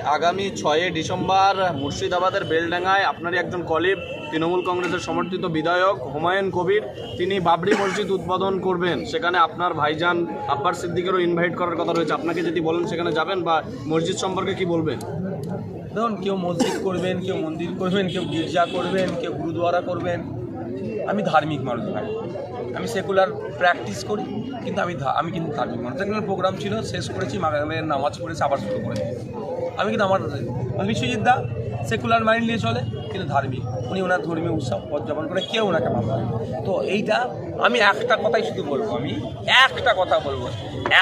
আগামী ছয়ে ডিসেম্বর মুর্শিদাবাদের বেলডাঙ্গায় আপনারই একজন কলিব তৃণমূল কংগ্রেসের সমর্থিত বিধায়ক হুমায়ুন কবির, তিনি বাবরি মসজিদ উদ্বোধন করবেন। সেখানে আপনার ভাইজান আব্বার সিদ্দিকেরও ইনভাইট করার কথা রয়েছে। আপনাকে যদি বলেন সেখানে যাবেন বা মসজিদ সম্পর্কে কি বলবেন? ধরুন কেউ মসজিদ করবেন, কেউ মন্দির করবেন, কেউ গির্জা করবেন, কেউ গুরুদুয়ারা করবেন। আমি ধার্মিক মানুষ ভাই। আমি সেকুলার প্র্যাকটিস করি। কিন্তু আমি আমি কিন্তু ধার্মিক মানুষ। সেকুলার প্রোগ্রাম ছিল, শেষ করেছি মাগামের নামাজ পড়েছি, আবার শুরু করেছি। আমি কিন্তু আমার বিশ্বজিৎ দা, সেকুলার মাইন্ড নিয়ে চলে, কিন্তু ধার্মিক। উনি ওনার ধর্মীয় উৎসব উদযাপন করে কেউ ওনাকে ভালো লাগে তো এইটা আমি একটা কথাই শুধু বলব আমি, একটা কথা বলব।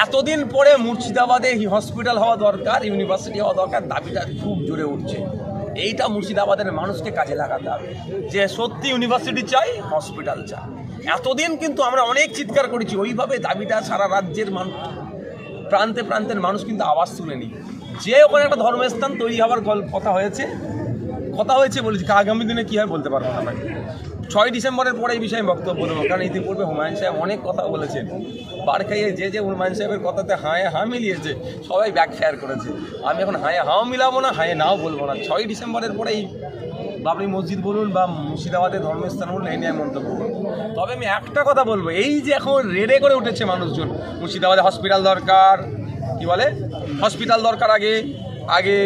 এতদিন পরে মুর্শিদাবাদে হসপিটাল হওয়া দরকার ইউনিভার্সিটি হওয়া দরকার, দাবিটা খুব জোরে উঠছে। এইটা মুর্শিদাবাদের মানুষকে কাজে লাগাতে হবে। যে সত্যি ইউনিভার্সিটি চাই হসপিটাল চাই। এতদিন কিন্তু আমরা অনেক চিৎকার করেছি, ওইভাবে দাবিটা সারা রাজ্যের মানুষ প্রান্তে প্রান্তের মানুষ কিন্তু আওয়াজ শুনেনি যে ওখানে একটা ধর্মস্থান তৈরি হওয়ার কথা হয়েছে কথা হয়েছে বলেছি আগামী দিনে কী হয় বলতে পারব না ছয় ডিসেম্বরের পরে এই বিষয়ে বক্তব্য দেবো, কারণ ইতিপূর্বে হুমায়ুন সাহেব অনেক কথা বলেছেন। বার খাইয়ে যে যে হুমায়ুন সাহেবের কথাতে হায়ে হাঁ মিলিয়েছে, সবাই ব্যাক ফায়ার করেছে। আমি এখন হায়ে হাও মিলাবো না, হায়ে নাও বলব না। ছয় ডিসেম্বরের পরে এই বাবরি মসজিদ বলুন বা মুর্শিদাবাদের ধর্মস্থান বলুন, এই নিয়ে মন্তব্য করুন তবে আমি একটা কথা বলব, এই যে এখন রেডে করে উঠেছে মানুষজন, মুর্শিদাবাদে হসপিটাল দরকার, কি বলে? হসপিটাল দরকার আগে আগে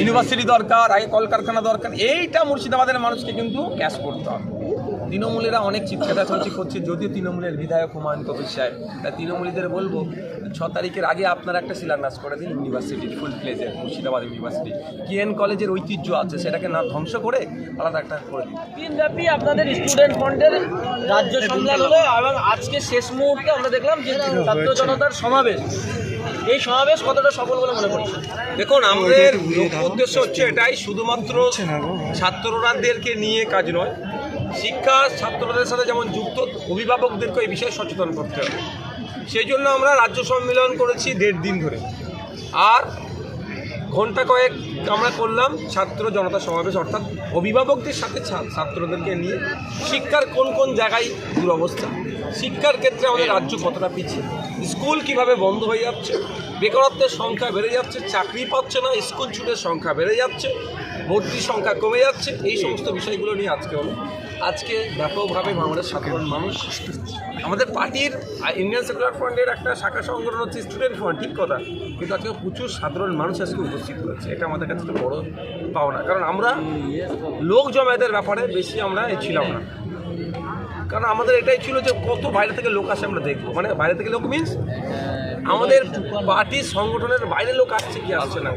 ইউনিভার্সিটি দরকার, আগে কলকারখানা দরকার, এইটা মুর্শিদাবাদের মানুষকে কিন্তু ক্যাশ করতে হবে। তৃণমূলেরা অনেক চিৎকারাচি করছে যদিও তৃণমূলের বিধায়ক হুমায়ুন কবির সাহেব। তাই তৃণমূলীদের বলব ছ তারিখের আগে আপনারা একটা শিলান্যাস করে দিন ইউনিভার্সিটির ফুল প্লেজের মুর্শিদাবাদ ইউনিভার্সিটি। কিএন কলেজের ঐতিহ্য আছে সেটাকে না ধ্বংস করে আলাদা একটা করে দিন। দিনব্যাপী আপনাদের স্টুডেন্ট ফ্রন্টের রাজ্য সম্মেলন হলো এবং আজকে শেষ মুহূর্তে আমরা দেখলাম যে ছাত্র জনতার সমাবেশ। এই সমাবেশ কতটা সফল বলে মনে করছেন? দেখুন আমাদের উদ্দেশ্য হচ্ছে এটাই শুধুমাত্র ছাত্ররাদেরকে নিয়ে কাজ নয় শিক্ষা ছাত্রদের সাথে যেমন যুক্ত অভিভাবকদেরকে এই বিষয়ে সচেতন করতে হবে। সেই জন্য আমরা রাজ্য সম্মেলন করেছি দেড় দিন ধরে। আর ঘণ্টা কয়েক আমরা করলাম ছাত্র জনতা সমাবেশ, অর্থাৎ অভিভাবকদের সাথে ছাত্রদেরকে নিয়ে। শিক্ষার কোন কোন জায়গায় দুরবস্থা? শিক্ষার ক্ষেত্রে আমাদের রাজ্য কতটা পিছিয়ে? স্কুল কীভাবে বন্ধ হয়ে যাচ্ছে? বেকারত্বের সংখ্যা বেড়ে যাচ্ছে, চাকরি পাচ্ছে না, স্কুল ছুটের সংখ্যা বেড়ে যাচ্ছে, ভর্তির সংখ্যা কমে যাচ্ছে, এই সমস্ত বিষয়গুলো নিয়ে আজকে হলো আজকে ব্যাপকভাবে আমাদের সাধারণ মানুষ। আমাদের পার্টির ইন্ডিয়ান সেকুলার ফ্রন্টের একটা শাখা সংগঠন হচ্ছে স্টুডেন্ট ফ্রন্ট ঠিক কথা? কিন্তু আজকে প্রচুর সাধারণ মানুষ আজকে উপস্থিত হয়েছে। এটা আমাদের কাছে একটা বড় পাওনা। কারণ আমরা লোক জমায়েতের ব্যাপারে বেশি আমরা ছিলাম না। কারণ আমাদের এটাই ছিল যে কত বাইরে থেকে লোক আসে আমরা দেখব। মানে বাইরে থেকে লোক মিনস আমাদের পার্টির সংগঠনের বাইরে লোক আসছে কি আসছে না।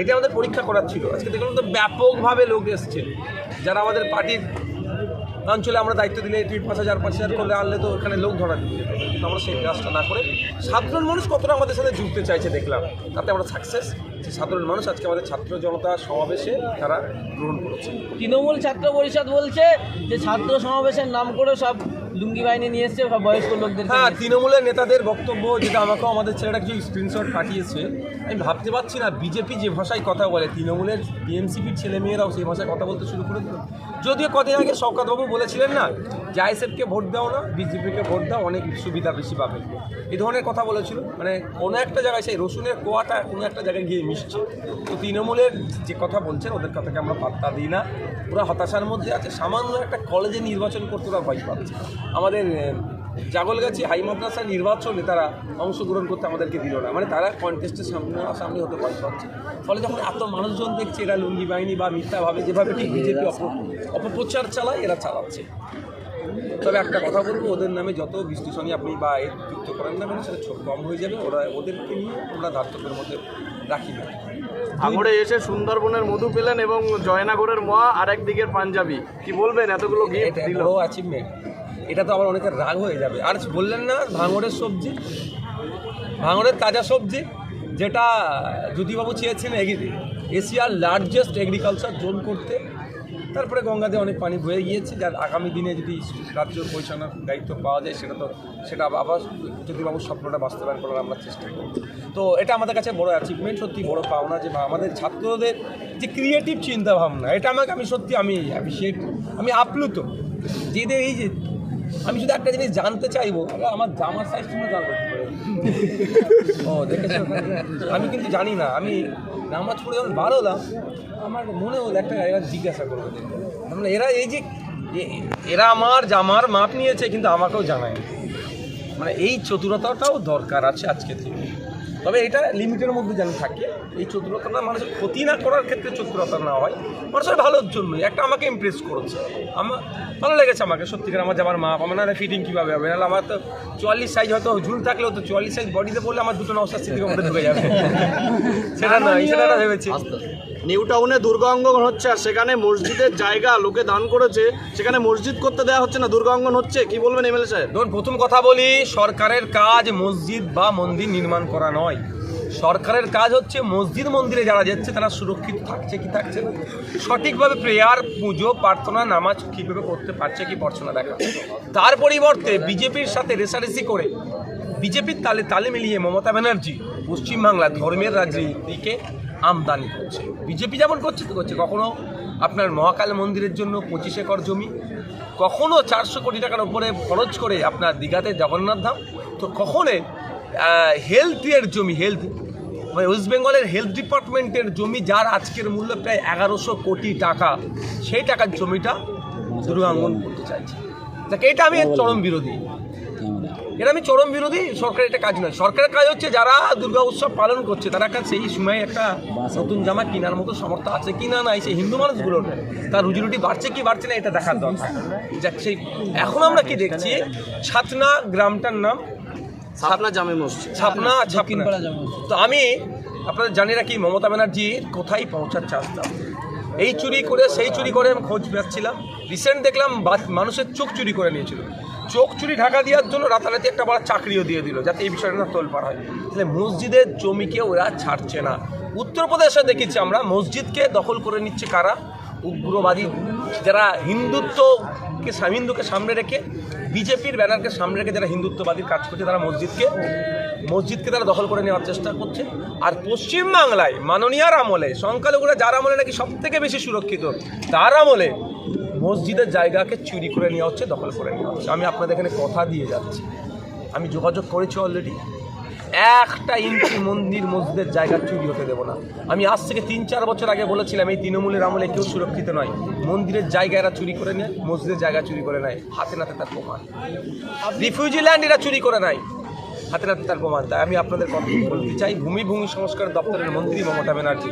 এটা আমাদের পরীক্ষা করার ছিল। আজকে দেখলাম তো ব্যাপকভাবে লোক এসছে। যারা আমাদের পার্টির অঞ্চলে আমরা দায়িত্ব দিলে দুই পাঁচ হাজার পাঁচ হাজার করলে আনলে তো ওখানে লোক ধরা দিতে। আমরা সেই কাজটা না করে সাধারণ মানুষ কতটা আমাদের সাথে যুক্ত চাইছে দেখলাম তাতে আমরা সাকসেস যে সাধারণ মানুষ আজকে আমাদের ছাত্র জনতা সমাবেশে তারা গ্রহণ করেছে তৃণমূল ছাত্র পরিষদ বলছে যে ছাত্র সমাবেশের নাম করে সব লুঙ্গি বাহিনী নিয়ে এসছে সব বয়স্ক লোকদের হ্যাঁ তৃণমূলের নেতাদের বক্তব্য যেটা আমাকেও আমাদের ছেলেটা কিছু স্ক্রিনশট পাঠিয়েছে। আমি ভাবতে পারছি না বিজেপি যে ভাষায় কথা বলে তৃণমূলের বিএমসিপির ছেলেমেয়েরাও সেই ভাষায় কথা বলতে শুরু করে দিল। যদিও কদিন আগে শওকতবাবু বলেছিলেন না যে আইএসএফকে ভোট দাও না বিজেপিকে ভোট দাও অনেক সুবিধা বেশি পাবে। এই ধরনের কথা বলেছিল। মানে কোনো একটা জায়গায় সেই রসুনের কোয়াটা কোনো একটা জায়গায় গিয়ে মিশছে। তো তৃণমূলের যে কথা বলছেন ওদের কথাকে আমরা পাত্তা দিই না। ওরা হতাশার মধ্যে আছে সামান্য একটা কলেজে নির্বাচন করতে ওরা ভয় পাচ্ছে। আমাদের জাগলগাছি হাই মাদ্রাসা নির্বাচনে তারা অংশগ্রহণ করতে আমাদেরকে দিল না। মানে তারা কন্টেস্টের সামনে সামনে হতে ভয় পাচ্ছে ফলে যখন এত মানুষজন দেখছে এরা লুঙ্গি বাহিনী বা মিথ্যাভাবে যেভাবে ঠিক বিজেপি অপপ্রচার চালায় এরা চালাচ্ছে। তবে একটা কথা বলব ওদের নামে যত বিশ্লেষণী আপনি বা এর যুক্ত করেন না মানে সেটা ছোট কম হয়ে যাবে। ওরা ওদেরকে নিয়ে আমরা ধার্তকের মধ্যে রাখি না। আগরে এসে সুন্দরবনের মধু পেলেন এবং জয়নগরের মোয়া আর একদিকের পাঞ্জাবি। কি বলবেন? এতগুলো গিফট দিল। অ্যাচিভমেন্ট এটা তো আবার অনেকের রাগ হয়ে যাবে। আর বললেন না, ভাঙড়ের সবজি? ভাঙড়ের তাজা সবজি, যেটা জ্যোতিবাবু চেয়েছেন এগিয়ে। এশিয়ার লার্জেস্ট এগ্রিকালচার জোন করতে। তারপরে গঙ্গাতে অনেক পানি বয়ে গিয়েছে। যার আগামী দিনে যদি রাজ্য পৌঁছানোর দায়িত্ব পাওয়া যায়, সেটা তো সেটা আবার জ্যোতিবাবুর স্বপ্নটা বাস্তবায়ন করার আমরা চেষ্টা করব। তো এটা আমাদের কাছে বড় অ্যাচিভমেন্ট সত্যি বড় পাওনা যে আমাদের ছাত্রদের যে ক্রিয়েটিভ চিন্তা ভাবনা এটা আমাকে আমি সত্যি আমি অ্যাপ্রিসিয়েট আমি আপ্লুত। যে এদের এই যে আমি শুধু একটা জিনিস জানতে চাইব আমার জামার সাইজ তোমরা জানব ও আমি কিন্তু জানি না। আমি নামাজ পড়ে যখন বাড়লাম আমার মনে হলো একটা জায়গা জিজ্ঞাসা করব। আমরা এরা এই যে এরা আমার জামার মাপ নিয়েছে, কিন্তু আমাকেও জানায় মানে এই চতুরতাটাও দরকার আছে আজকে থেকে। তবে এটা লিমিটের মধ্যে যেন থাকে এই চতুরতা না মানুষের ক্ষতি না করার ক্ষেত্রে চতুরতা না হয় মানুষের ভালোর জন্যই। একটা আমাকে ইমপ্রেস করেছে। আমার ভালো লেগেছে আমাকে সত্যিকার আমার জামার মা আমার না ফিটিং কীভাবে হবে? নাহলে আমার তো চুয়াল্লিশ সাইজ হয়তো ঝুল থাকলেও তো চুয়াল্লিশ সাইজ বডিতে পড়লে আমার দুটো নশার স্থিতি মধ্যে ঢুকে যাবে। সেটা নয় সেটা ভেবেছি। ভেবেছি নিউ টাউনে দুর্গা অঙ্গন হচ্ছে আর সেখানে মসজিদের জায়গা লোকে দান করেছে, সেখানে মসজিদ করতে দেওয়া হচ্ছে না দুর্গা অঙ্গন হচ্ছে? কি বলবেন এমএলএ সাহেব? ধরুন প্রথম কথা বলি, সরকারের কাজ মসজিদ বা মন্দির নির্মাণ করা নয়। সরকারের কাজ হচ্ছে মসজিদ মন্দিরে যারা যাচ্ছে, তারা সুরক্ষিত থাকছে কি থাকছে না? সঠিকভাবে প্রেয়ার, পুজো, প্রার্থনা, নামাজ কীভাবে করতে পারছে কি পারছে না দেখা। তার পরিবর্তে বিজেপির সাথে রেসারেসি করে বিজেপির তালে তালে মিলিয়ে মমতা ব্যানার্জি পশ্চিমবাংলা ধর্মের রাজনীতিকে আমদানি করছে। বিজেপি যেমন করছে তো করছে। কখনো আপনার মহাকাল মন্দিরের জন্য পঁচিশ একর জমি কখনো চারশো কোটি টাকার উপরে খরচ করে আপনার দীঘাতে জগন্নাথ ধাম তো কখনো হেলথের জমি হেলথ মানে ওয়েস্ট বেঙ্গলের হেলথ ডিপার্টমেন্টের জমি যার আজকের মূল্য প্রায় এগারোশো কোটি টাকা সেই টাকার জমিটা দুর্গাঙ্গন করতে চাইছে। দেখ এটা আমি চরম বিরোধী। এটা আমি চরম বিরোধী সরকারের একটা কাজ নয়। সরকারের কাজ হচ্ছে যারা দুর্গা উৎসব পালন করছে তারা কাছে সেই সময় একটা নতুন জামা কেনার মতো সামর্থ্য আছে কি না নাই সেই হিন্দু মানুষগুলোর তার রুজি রুটি বাড়ছে কি বাড়ছে না এটা দেখার দরকার। যাক সেই এখন আমরা কি দেখছি ছাতনা গ্রামটার নাম। সাপনা জামে মসজিদ। ছাপনা ছাপনা দক্ষিণপাড়া তো আমি আপনারা জানি রাখি মমতা ব্যানার্জির কোথায় পৌঁছার চাচ্ছিলাম? এই চুরি করে সেই চুরি করে আমি খোঁজ পাচ্ছিলাম রিসেন্ট দেখলাম মানুষের চোখ চুরি করে নিয়েছিল। চোখ চুরি ঢাকা দেওয়ার জন্য রাতারাতি একটা বড় চাকরিও দিয়ে দিল, যাতে এই বিষয়টা না তোলপাড় হয়। তাহলে মসজিদের জমিকে ওরা ছাড়ছে না। উত্তরপ্রদেশে দেখেছি আমরা, মসজিদকে দখল করে নিচ্ছে কারা? উগ্রবাদী যারা হিন্দুত্বকে হিন্দুকে সামনে রেখে, বিজেপির ব্যানারকে সামনে রেখে যারা হিন্দুত্ববাদীর কাজ করছে, তারা মসজিদকে মসজিদকে তারা দখল করে নেওয়ার চেষ্টা করছে। আর পশ্চিমবাংলায় মাননীয়ার আমলে, সংখ্যালঘুরা যার আমলে নাকি সব থেকে বেশি সুরক্ষিত, তার আমলে মসজিদের জায়গাকে চুরি করে নেওয়া হচ্ছে, দখল করে নেওয়া হচ্ছে। আমি আপনাদের এখানে কথা দিয়ে যাচ্ছি। আমি যোগাযোগ করেছি অলরেডি একটা ইঞ্চি মন্দির মসজিদের জায়গা চুরি হতে দেবো না। আমি আজ থেকে তিন চার বছর আগে বলেছিলাম, এই তৃণমূলের আমলে কেউ সুরক্ষিত নয়। মন্দিরের জায়গা এরা চুরি করে নেয়, মসজিদের জায়গা চুরি করে নেয়। হাতে নাতে তার প্রমাণ। রিফিউজি ল্যান্ড এরা চুরি করে নেয়। হাতে নাতে তার প্রমাণ। তাই আমি আপনাদের কথা বলতে চাই। ভূমি ভূমি সংস্কার দপ্তরের মন্ত্রী মমতা ব্যানার্জি।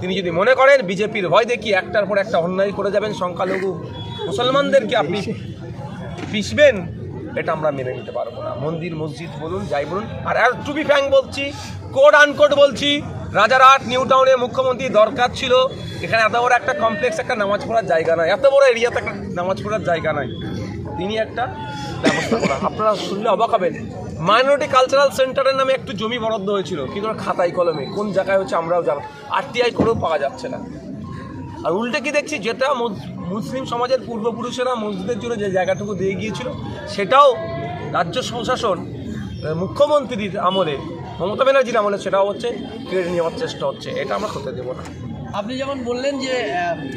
তিনি যদি মনে করেন বিজেপির ভয় দেখিয়ে একটার পর একটা অন্যায় করে যাবেন সংখ্যালঘু মুসলমানদেরকে আপনি পিসবেন এটা আমরা মেনে নিতে পারব না। মন্দির, মসজিদ বলুন, যাই বলুন। আর টু ফ্যাং বলছি কোড আনকোড বলছি, রাজারহাট নিউ টাউনে মুখ্যমন্ত্রী দরকার ছিল। এখানে এত বড় একটা কমপ্লেক্স একটা নামাজ পড়ার জায়গা নয় এত বড় এরিয়াতে একটা নামাজ পড়ার জায়গা নয় তিনি একটা ব্যবস্থা করা। আপনারা শুনলে অবাক হবেন। মাইনরিটি কালচারাল সেন্টারের নামে একটু জমি বরাদ্দ হয়েছিল। কিন্তু খাতায় কলমে, কোন জায়গায় হচ্ছে আমরাও জানো আরটিআই করেও পাওয়া যাচ্ছে না। আর উল্টে কি দেখছি, যেটা মুসলিম সমাজের পূর্বপুরুষেরা মসজিদের জন্য যে জায়গাটুকু দিয়ে গিয়েছিল, সেটাও রাজ্য প্রশাসন মুখ্যমন্ত্রীর আমলে, মমতা ব্যানার্জির আমলে সেটাও হচ্ছে কেড়ে নেওয়ার চেষ্টা হচ্ছে। এটা আমরা হতে দেবো না। আপনি যেমন বললেন যে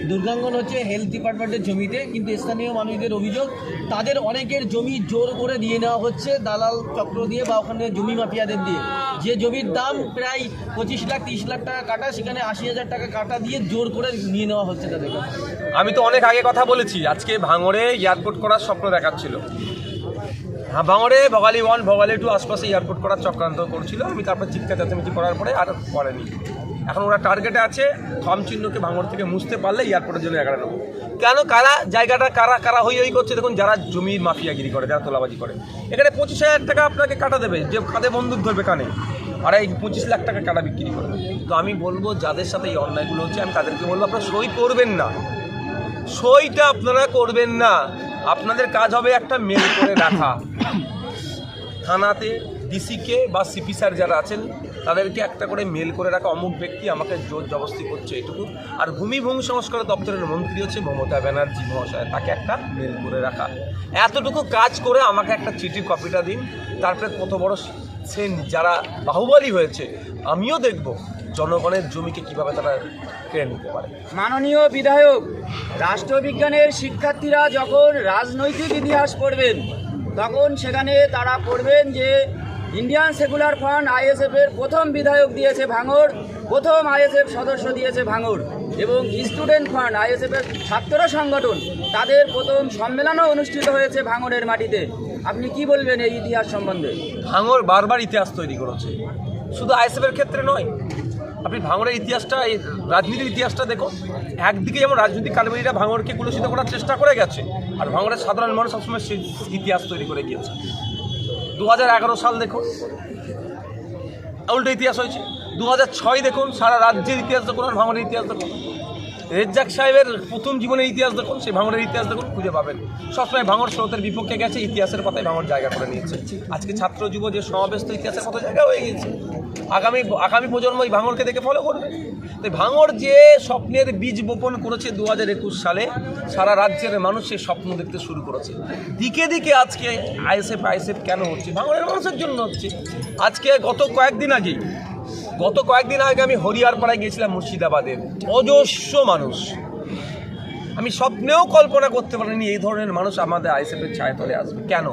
দুর্গাঙ্গন হচ্ছে হেলথ ডিপার্টমেন্টের জমিতে, কিন্তু স্থানীয় মানুষদের অভিযোগ, তাদের অনেকের জমি জোর করে দিয়ে নেওয়া হচ্ছে দালাল চক্র দিয়ে বা ওখানে জমি মাফিয়াদের দিয়ে। যে জমির দাম প্রায় পঁচিশ লাখ, তিরিশ লাখ টাকা কাটা, সেখানে আশি হাজার টাকা কাটা দিয়ে জোর করে নিয়ে নেওয়া হচ্ছে তাদের আমি তো অনেক আগে কথা বলেছি, আজকে ভাঙড়ে এয়ারপোর্ট করার স্বপ্ন দেখাচ্ছিল। হ্যাঁ ভাঙড়ে ভগালি ওয়ান ভগালি টু আশপাশে এয়ারপোর্ট করার চক্রান্ত করছিল। আমি তারপর চিৎকার চেঁচামেচি করার পরে আর করেনি। এখন ওরা টার্গেটে আছে, থম চিহ্নকে ভাঙড় থেকে মুছতে পারলে এয়ারপোর্টের জন্য এগারো নেব কেন? কারা, জায়গাটা কারা কারা হই হই করছে? দেখুন, যারা জমির মাফিয়াগিরি করে, যারা তোলাবাজি করে। এখানে পঁচিশ হাজার টাকা আপনাকে কাটা দেবে, যে কাঁধে বন্দুক ধরবে কানে। আর এই পঁচিশ লাখ টাকা কাটা বিক্রি করবে তো আমি বলব, যাদের সাথে এই অন্যায়গুলো হচ্ছে, আমি তাদেরকে বলব, আপনারা সই করবেন না। সইটা আপনারা করবেন না। আপনাদের কাজ হবে একটা মেল করে রাখা। থানাতে ডিসিকে বা সিপি স্যার যারা আছেন তাদেরকে একটা করে মেল করে রাখা অমুক ব্যক্তি আমাকে জোর জবস্তি করছে এটুকু। আর ভূমি ভূমি সংস্কার দপ্তরের মন্ত্রী হচ্ছে মমতা ব্যানার্জি মহাশয়, তাকে একটা মেল করে রাখা। এতটুকু কাজ করে আমাকে একটা চিঠির কপিটা দিন, তারপরে কত বড় সে যারা বাহুবলী হয়েছে, আমিও দেখব জনগণের জমিকে কীভাবে তারা কেড়ে নিতে পারে। মাননীয় বিধায়ক, রাষ্ট্রবিজ্ঞানের শিক্ষার্থীরা যখন রাজনৈতিক ইতিহাস পড়বেন, তখন সেখানে তারা পড়বেন যে ইন্ডিয়ান সেকুলার ফান্ড আইএসএফ এর প্রথম বিধায়ক দিয়েছে ভাঙড়, প্রথম আইএসএফ সদস্য দিয়েছে ভাঙড় এবং স্টুডেন্ট ফান্ড আইএসএফ এর ছাত্র সংগঠন, তাদের প্রথম সম্মেলনও অনুষ্ঠিত হয়েছে ভাঙড়ের মাটিতে। আপনি কি বলবেন এই ইতিহাস সম্বন্ধে? ভাঙর বারবার ইতিহাস তৈরি করেছে। শুধু আইএসএফের ক্ষেত্রে নয়, আপনি ভাঙড়ের ইতিহাসটা, এই রাজনীতির ইতিহাসটা দেখুন, একদিকে যেমন রাজনৈতিক কারবারিরা ভাঙড়কে কুলসিত করার চেষ্টা করে গেছে, আর ভাঙড়ের সাধারণ মানুষ সবসময় ইতিহাস তৈরি করে গিয়েছে। দু হাজার এগারো সাল দেখুন। উল্টো ইতিহাস হয়েছে। দু দেখুন, সারা রাজ্যের ইতিহাস দেখুন আর ভাঙনের ইতিহাস দেখুন। রেজ্জাক সাহেবের প্রথম জীবনের ইতিহাস দেখুন, সেই ভাঙনের ইতিহাস দেখুন খুঁজে পাবেন। সবসময় ভাঙর স্রোতের বিপক্ষে গেছে, ইতিহাসের পথায় ভাঙর জায়গা করে নিয়েছে। আজকে ছাত্র যুব যে সমাবেশ ইতিহাসের কত জায়গা হয়ে গেছে আগামী আগামী প্রজন্ম এই ভাঙড়কে দেখে ফলো করবে। তাই ভাঙড় যে স্বপ্নের বীজ বপন করেছে দু হাজার একুশ সালে, সারা রাজ্যের মানুষ সেই স্বপ্ন দেখতে শুরু করেছে। দিকে দিকে আজকে আইএসএফ আইএসএফ কেন হচ্ছে? ভাঙড়ের মানুষের জন্য হচ্ছে। আজকে গত কয়েকদিন আগেই, গত কয়েকদিন আগে আমি হরিয়ারপাড়ায় গিয়েছিলাম মুর্শিদাবাদের। অজস্র মানুষ। আমি স্বপ্নেও কল্পনা করতে পারিনি এই ধরনের মানুষ আমাদের আইএসএফের ছায়াতলে আসবে। কেন?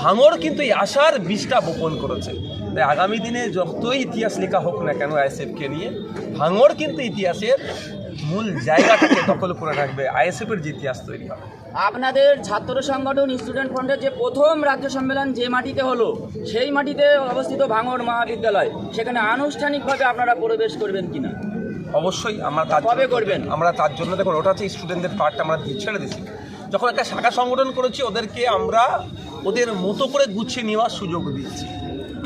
ভাঙর কিন্তু এই আশার বীজটা বপন করেছে। তাই আগামী দিনে যতই ইতিহাস লেখা হোক না কেন আইএসএফকে নিয়ে ভাঙর কিন্তু ইতিহাসের মূল জায়গাটাকে দখল করে রাখবে। আইএসএফের যে ইতিহাস তৈরি হবে। আপনাদের ছাত্র সংগঠন স্টুডেন্ট ফ্রন্টের যে প্রথম রাজ্য সম্মেলন যে মাটিতে হলো সেই মাটিতে অবস্থিত ভাঙড় মহাবিদ্যালয় সেখানে আনুষ্ঠানিকভাবে আপনারা প্রবেশ করবেন কিনা? অবশ্যই আমরা তার কবে করবেন? আমরা তার জন্য দেখুন ওটা হচ্ছে স্টুডেন্টদের পার্টটা আমরা ছেড়ে দিচ্ছি যখন একটা শাখা সংগঠন করেছি ওদেরকে আমরা ওদের মতো করে গুছিয়ে নেওয়ার সুযোগ দিচ্ছি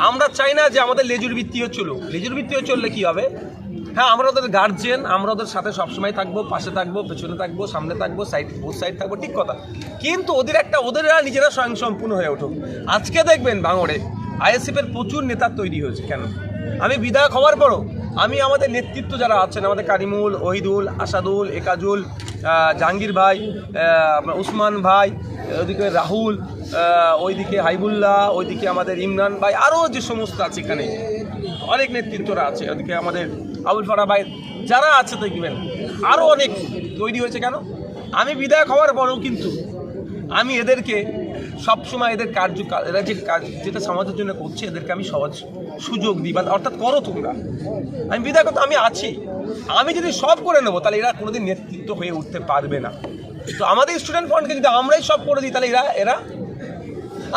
আমরা চাই না যে আমাদের লেজুর ভিত্তিও চলুক। লেজুর ভিত্তিও চললে কি হবে? হ্যাঁ আমরা ওদের গার্জেন আমরা ওদের সাথে সবসময় থাকব, পাশে থাকব, পেছনে থাকব, সামনে থাকব সাইড বোথ সাইড থাকব, ঠিক কথা। কিন্তু ওদের একটা, ওদেরা নিজেরা স্বয়ংসম্পূর্ণ হয়ে উঠুক। আজকে দেখবেন ভাঙড়ে আইএসএফের প্রচুর নেতা তৈরি হয়েছে, কেন? আমি বিধায়ক হওয়ার পরও আমি আমাদের নেতৃত্ব যারা আছেন, আমাদের কারিমুল, ওহিদুল, আসাদুল, একাজুল জাহাঙ্গীর ভাই উসমান ভাই ওদিকে রাহুল ওইদিকে হাইবুল্লাহ, ওইদিকে আমাদের ইমরান ভাই, আরও যে সমস্ত আছে এখানে, অনেক নেতৃত্বরা আছে। ওদিকে আমাদের আবুল ফারা ভাই, যারা আছে দেখবেন, আরও অনেক তৈরি হয়েছে কেন? আমি বিধায়ক হওয়ার পরেও কিন্তু আমি এদেরকে সবসময় এদের কার্যকাল, এরা যে কাজ, যেটা সমাজের জন্য করছে, এদেরকে আমি সহজ সুযোগ দিই, বা অর্থাৎ করো তোমরা। আমি বিধায়ক তো আমি আছি। আমি যদি সব করে নেব, তাহলে এরা কোনোদিন নেতৃত্ব হয়ে উঠতে পারবে না। তো আমাদের স্টুডেন্ট ফ্রন্টকে যদি আমরাই সব করে দিই, তাহলে এরা এরা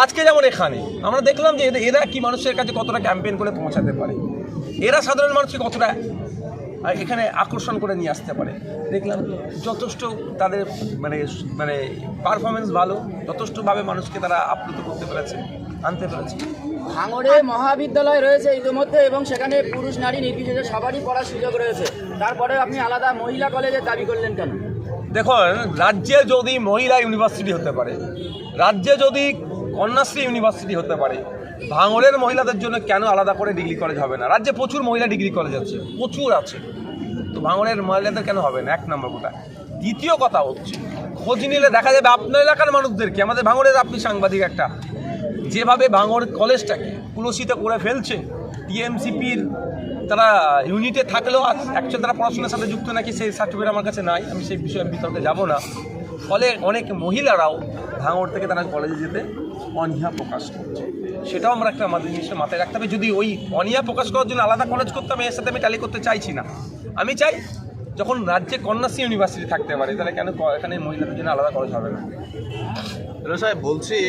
আজকে যেমন এখানে আমরা দেখলাম যে এরা কি মানুষের কাছে কতটা ক্যাম্পেইন করে পৌঁছাতে পারে? এরা সাধারণ মানুষকে কতটা এখানে আকর্ষণ করে নিয়ে আসতে পারে? দেখলাম যথেষ্ট তাদের মানে মানে পারফরমেন্স ভালো যথেষ্টভাবে মানুষকে তারা আপ্লুত করতে পেরেছে আনতে পেরেছে। ভাঙড়ে মহাবিদ্যালয় রয়েছে ইতিমধ্যে এবং সেখানে পুরুষ নারী নির্বিশেষে সবারই পড়ার সুযোগ রয়েছে। তারপরে আপনি আলাদা মহিলা কলেজের দাবি করলেন কেন? দেখুন রাজ্যে যদি মহিলা ইউনিভার্সিটি হতে পারে রাজ্যে যদি কন্যাশ্রী ইউনিভার্সিটি হতে পারে। ভাঙড়ের মহিলাদের জন্য কেন আলাদা করে ডিগ্রি কলেজ হবে না? রাজ্যে প্রচুর মহিলা ডিগ্রি কলেজ আছে, প্রচুর আছে। তো ভাঙড়ের মহিলাদের কেন হবে না? এক নম্বর কথা। দ্বিতীয় কথা হচ্ছে, খোঁজ নিলে দেখা যাবে আপনার এলাকার মানুষদেরকে আমাদের ভাঙড়ের আপনি সাংবাদিক একটা। যেভাবে ভাঙড় কলেজটাকে কুলসিত করে ফেলছে, টিএমসিপির তারা ইউনিটে থাকলেও অ্যাকচুয়ালি তারা পড়াশোনার সাথে যুক্ত নাকি সেই সার্টিফিকেট আমার কাছে নাই, আমি সেই বিষয়ে বিতর্কে যাব না। ফলে অনেক মহিলারাও ভাঙড় থেকে তারা কলেজে যেতে অনীহা প্রকাশ করছে। সেটাও আমরা একটা আমাদের জিনিসটা মাথায় রাখতে হবে। যদি ওই অনীহা প্রকাশ করার জন্য আলাদা কলেজ করতে আমি এর সাথে আমি ট্যালি করতে চাইছি না। আমি চাই যখন রাজ্যে কন্যাশ্রী ইউনিভার্সিটি থাকতে পারে তাহলে কেন এখানে মহিলাদের জন্য আলাদা কলেজ হবে না? সাহেব বলছি